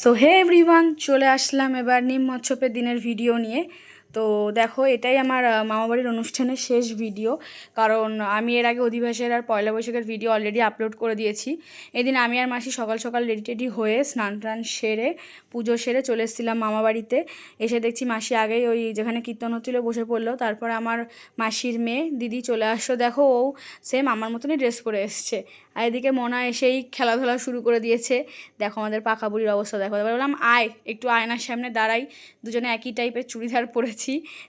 So hey everyone চলে আসলাম এবার নিম মৎস্যপের দিনের ভিডিও নিয়ে। তো দেখো, এটাই আমার মামাবাড়ির অনুষ্ঠানের শেষ ভিডিও কারণ আমি এর আগে অধিবাসের আর পয়লা বৈশাখের ভিডিও অলরেডি আপলোড করে দিয়েছি। এদিন আমি আর মাসি সকাল সকাল রেডি টেডি হয়ে স্নান টান সেরে, পুজো সেরে চলে এসেছিলাম মামাবাড়িতে। এসে দেখছি মাসি আগেই ওই যেখানে কীর্তন হচ্ছিল বসে পড়ল। তারপর আমার মাসির মেয়ে, দিদি চলে আসলো। দেখো, ও সেম আমার মতনই ড্রেস পরে এসছে। আর এদিকে মোনা এসেই খেলাধুলা শুরু করে দিয়েছে। দেখো আমাদের পাকা বুড়ির অবস্থা, দেখো। বললাম, আয়, একটু আয়নার সামনে দাঁড়াই। দুজনে একই টাইপের চুড়িদার পরেছি।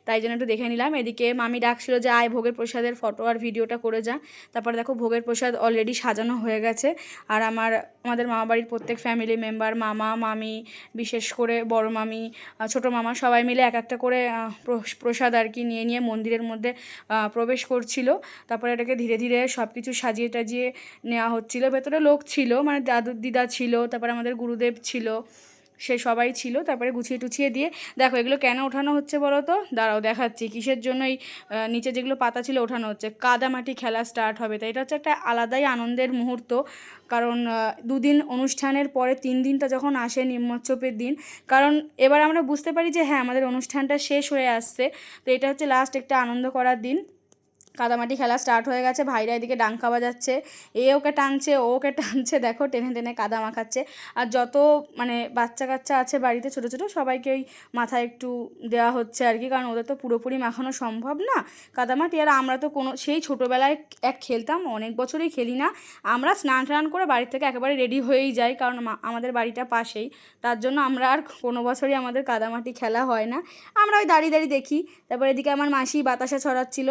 তাই জন্য একটু দেখে নিলাম। এদিকে মামি ডাকছিল যে, আয় ভোগের প্রসাদের ফটো আর ভিডিওটা করে যা। তারপর দেখো ভোগের প্রসাদ অলরেডি সাজানো হয়ে গেছে। আর আমার, আমাদের মামা বাড়ির প্রত্যেক ফ্যামিলি মেম্বার মামা, মামি, বিশেষ করে বড় মামি ছোট মামা সবাই মিলে এক একটা করে প্রস- প্রসাদ আর কি নিয়ে নিয়ে মন্দিরের মধ্যে প্রবেশ করছিল। তারপরে এটাকে ধীরে ধীরে সব কিছু সাজিয়ে টাজিয়ে নেওয়া হচ্ছিল। ভেতরে লোক ছিল মানে দাদু দিদা ছিল, তারপরে আমাদের গুরুদেব ছিল। সে সবাই ছিল, তারপরে গুছিয়ে টুছিয়ে দিয়ে, দেখো এগুলো কেন ওঠানো হচ্ছে বলো তো দাঁড়াও দেখাচ্ছি, কিসের জন্য এই নিচে যেগুলো পাতা ছিল ওঠানো হচ্ছে। কাদামাটি খেলা স্টার্ট হবে তাই এটা হচ্ছে একটা আলাদাই আনন্দের মুহূর্ত। কারণ দুদিন অনুষ্ঠানের পরে তিন দিনটা যখন আসে নিম্মোৎসবের দিন, কারণ এবার আমরা বুঝতে পারি যে হ্যাঁ আমাদের অনুষ্ঠানটা শেষ হয়ে আসছে, তো এটা হচ্ছে লাস্ট একটা আনন্দ করার দিন। কাদামাটি খেলা স্টার্ট হয়ে গেছে, ভাইরা এদিকে ডাঙ্কা বাজাচ্ছে। এ ওকে টানছে, ও ওকে টানছে, দেখো টেনে টেনে কাদা মাখাচ্ছে। আর যত মানে বাচ্চা কাচ্চা আছে বাড়িতে ছোটো ছোটো, সবাইকে ওই মাথায় একটু দেওয়া হচ্ছে আর কি, কারণ ওদের তো পুরোপুরি মাখানো সম্ভব না কাদামাটি। আর আমরা তো কোনো, সেই ছোটোবেলায় এক খেলতাম, অনেক বছরই খেলি না। আমরা স্নান টান করে বাড়ি থেকে একেবারে রেডি হয়েই যাই, কারণ আমাদের বাড়িটা পাশেই। তার জন্য আমরা আর কোনো বছরই আমাদের কাদামাটি খেলা হয় না। আমরা ওই দাঁড়িয়ে দাঁড়িয়ে দেখি, তারপর এদিকে আমার মাসি বাতাসা ছড়াচ্ছিল।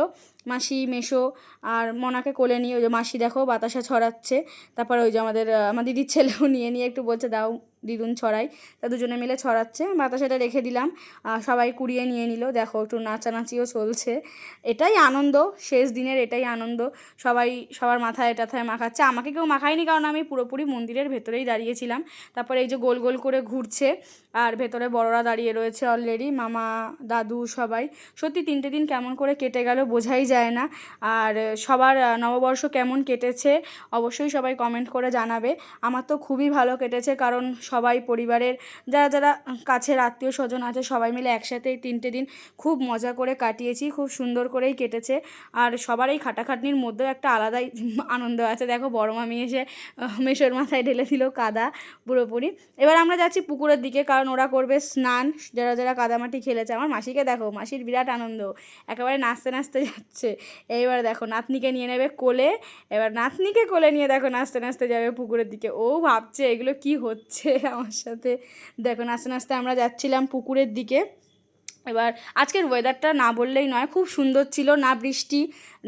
মাসি মেশো আর মনাকে কোলে নিয়ে ওই যে মাসি দেখো বাতাসা ছড়াচ্ছে। তারপর ওই যে আমাদের আমার দিদির ছেলেও নিয়ে নিয়ে একটু বলছে, দাও দিদুন ছড়াই তা দুজনে মিলে ছড়াচ্ছে। বাতাসাটা রেখে দিলাম। সবাই কুড়িয়ে নিয়ে নিল। দেখো, একটু নাচানাচিও চলছে। এটাই আনন্দ। শেষ দিনের এটাই আনন্দ। সবাই, সবার মাথায় টাথায় মাখাচ্ছে। আমাকে কেউ মাখায়নি কারণ আমি পুরোপুরি মন্দিরের ভেতরেই দাঁড়িয়েছিলাম। তারপরে এই যে গোল গোল করে ঘুরছে, আর ভেতরে বড়রা দাঁড়িয়ে রয়েছে অলরেডি মামা, দাদু সবাই। সত্যি তিনটে দিন কেমন করে কেটে গেল বোঝাই যায় না। আর সবার নববর্ষ কেমন কেটেছে, অবশ্যই সবাই কমেন্ট করে জানাবে। আমার তো খুবই ভালো কেটেছে কারণ সবাই পরিবারের যারা যারা কাছের আত্মীয় স্বজন আছে সবাই মিলে একসাথে এই তিনটে দিন খুব মজা করে কাটিয়েছি, খুব সুন্দর করেই কেটেছে। আর সবার এই খাটাখাটনির মধ্যেও একটা আলাদাই আনন্দ আছে। দেখো বড় মামি এসে মেশোর মাথায় ঢেলে দিল কাদা পুরোপুরি। এবার আমরা যাচ্ছি পুকুরের দিকে কারণ ওরা করবে স্নান। যারা যারা কাদামাটি খেলেছে, আমার মাসিকে দেখো, মাসির বিরাট আনন্দ। একেবারে নাচতে নাচতে যাচ্ছে। এইবার দেখো নাতনিকে নিয়ে নেবে কোলে। এবার নাতনিকে কোলে নিয়ে দেখো নাচতে নাচতে যাবে পুকুরের দিকে। ও ভাবছে এগুলো কি হচ্ছে? আমার সাথে দেখো নাচতে নাচতে আমরা যাচ্ছিলাম পুকুরের দিকে। এবার আজকের ওয়েদারটা না বললেই নয়, খুব সুন্দর ছিল, না বৃষ্টি,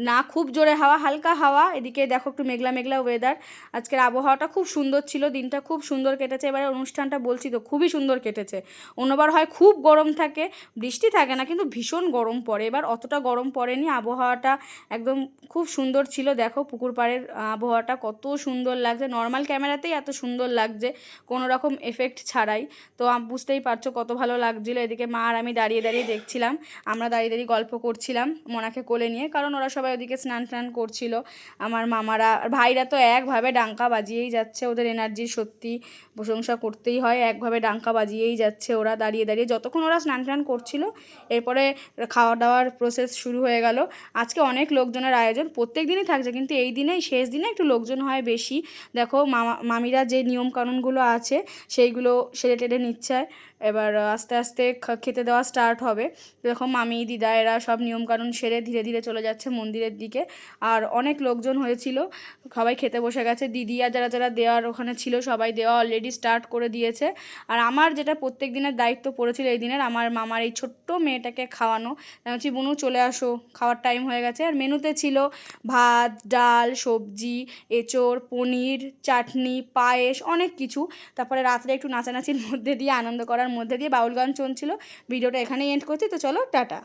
না খুব জোরে হাওয়া, হালকা হাওয়া। এদিকে দেখো একটু মেঘলা মেঘলা ওয়েদার আজকের আবহাওয়াটা খুব সুন্দর ছিল, দিনটা খুব সুন্দর কেটেছে। এবারে অনুষ্ঠানটা বলছি তো, খুবই সুন্দর কেটেছে। অন্যবার হয় খুব গরম থাকে, বৃষ্টি থাকে না, কিন্তু ভীষণ গরম পড়ে। এবার অতটা গরম পড়েনি, আবহাওয়াটা একদম খুব সুন্দর ছিল। দেখো পুকুর পাড়ের আবহাওয়াটা কত সুন্দর লাগছে। নর্মাল ক্যামেরাতেই এত সুন্দর লাগছে, কোনো রকম এফেক্ট ছাড়াই। তো বুঝতেই পারছ কত ভালো লাগছিল। এদিকে মা আর আমি দাঁড়িয়ে দাঁড়িয়ে দাঁড়িয়ে দেখছিলাম। আমরা দাঁড়িয়ে দাঁড়িয়ে গল্প করছিলাম মনাকে কোলে নিয়ে, কারণ ওরা সবাই ওদিকে স্নান টান করছিল। আমার মামারা আর ভাইরা তো একভাবে ডাঙ্কা বাজিয়েই যাচ্ছে, ওদের এনার্জির সত্যি প্রশংসা করতেই হয়, একভাবে ডাঙ্কা বাজিয়েই যাচ্ছে ওরা দাঁড়িয়ে দাঁড়িয়ে। যতক্ষণ ওরা স্নান টান করছিল, এরপরে খাওয়া দাওয়ার প্রসেস শুরু হয়ে গেল। আজকে অনেক লোকজনের আয়োজন, প্রত্যেক দিনই থাকছে, কিন্তু এই দিনেই, শেষ দিনে একটু লোকজন হয় বেশি। দেখো, মামা, মামিরা যে নিয়ম কানুনগুলো আছে, সেইগুলো সেরে টেরে নিচ্ছে। এবার আস্তে আস্তে খেতে দেওয়া স্টার্ট হবে। এরকম মামি, দিদা, এরা সব নিয়মকানুন সেরে ধীরে ধীরে চলে যাচ্ছে মন্দিরের দিকে। আর অনেক লোকজন হয়েছিল, সবাই খেতে বসে গেছে। দিদি আর যারা যারা দেওয়ার ওখানে ছিল, সবাই দেওয়া অলরেডি স্টার্ট করে দিয়েছে। আর আমার যেটা প্রত্যেক দিনের দায়িত্ব পড়েছিল এই দিনের, আমার মামার এই ছোট্ট মেয়েটাকে খাওয়ানো। বলছি, বুনু, চলে আসো, খাওয়ার টাইম হয়ে গেছে। আর মেনুতে ছিল ভাত, ডাল, সবজি, এঁচোড়, পনির, চাটনি, পায়েস, অনেক কিছু। তারপরে রাত্রে একটু নাচানাচির মধ্যে দিয়ে, আনন্দ করার মধ্যে দিয়ে বাউল গান চলছিল। ভিডিওটা এখানেই এন্ড করছি তো চলো টাটা।